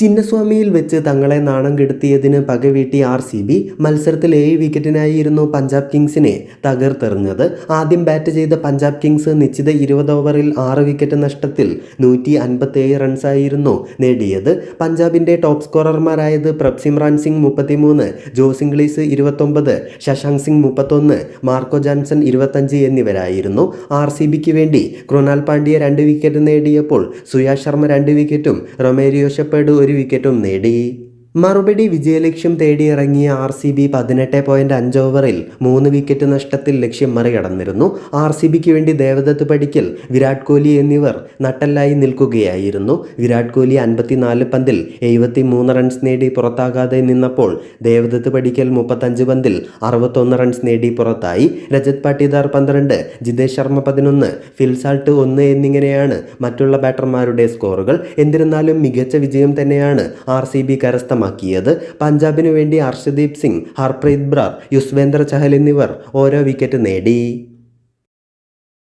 ചിന്നസ്വാമിയിൽ വെച്ച് തങ്ങളെ നാണം കെടുത്തിയതിന് പകവീട്ടി ആർ സി ബി മത്സരത്തിൽ ഏഴ് വിക്കറ്റിനായിരുന്നു പഞ്ചാബ് കിങ്സിനെ തകർത്തെറിഞ്ഞത്. ആദ്യം ബാറ്റ് ചെയ്ത പഞ്ചാബ് കിങ്സ് നിശ്ചിത ഇരുപത് ഓവറിൽ ആറ് വിക്കറ്റ് നഷ്ടത്തിൽ നൂറ്റി അൻപത്തേഴ് റൺസായിരുന്നു നേടിയത്. പഞ്ചാബിന്റെ ടോപ്പ് സ്കോറർമാരായത് പ്രഭ്സിമ്രാൻ സിംഗ് മുപ്പത്തിമൂന്ന് ജോസ് ഇംഗ്ലീസ് ഇരുപത്തൊമ്പത് ശശാങ്ക് സിംഗ് മുപ്പത്തൊന്ന് മാർക്കോ ജാൻസൺ ഇരുപത്തഞ്ച് എന്നിവരായിരുന്നു. ആർ സി ബിക്ക് വേണ്ടി കൃണാൽ പാണ്ഡ്യ രണ്ട് വിക്കറ്റ് നേടിയപ്പോൾ സുയാ ശർമ്മ രണ്ട് വിക്കറ്റും റൊമേരിയോ ഷെപ്പേഡ് ഒരു വിക്കറ്റും നേടി. മറുപടി വിജയലക്ഷ്യം തേടിയിറങ്ങിയ ആർ സി ബി പതിനെട്ട് പോയിന്റ് അഞ്ച് ഓവറിൽ മൂന്ന് വിക്കറ്റ് നഷ്ടത്തിൽ ലക്ഷ്യം മറികടന്നിരുന്നു. ആർ സി ബിക്ക് വേണ്ടി ദേവദത്ത് പടിക്കൽ വിരാട് കോഹ്ലി എന്നിവർ നട്ടല്ലായി നിൽക്കുകയായിരുന്നു. വിരാട് കോഹ്ലി അൻപത്തിനാല് പന്തിൽ എഴുപത്തി മൂന്ന് റൺസ് നേടി പുറത്താകാതെ നിന്നപ്പോൾ ദേവദത്ത് പടിക്കൽ മുപ്പത്തഞ്ച് പന്തിൽ അറുപത്തൊന്ന് റൺസ് നേടി പുറത്തായി. രജത് പാട്ടിദാർ പന്ത്രണ്ട് ജിതേഷ് ശർമ്മ പതിനൊന്ന് ഫിൽസാൾട്ട് ഒന്ന് എന്നിങ്ങനെയാണ് മറ്റുള്ള ബാറ്റർമാരുടെ സ്കോറുകൾ. എന്നിരുന്നാലും മികച്ച വിജയം തന്നെയാണ് ആർ സി ബി കരസ്ഥമാക്കിയത് പഞ്ചാബിനു വേണ്ടി ഹർഷദീപ് സിംഗ് ഹർപ്രീത് ബ്രാർ യുസ്വേന്ദ്ര ചഹൽ എന്നിവർ ഓരോ വിക്കറ്റ് നേടി.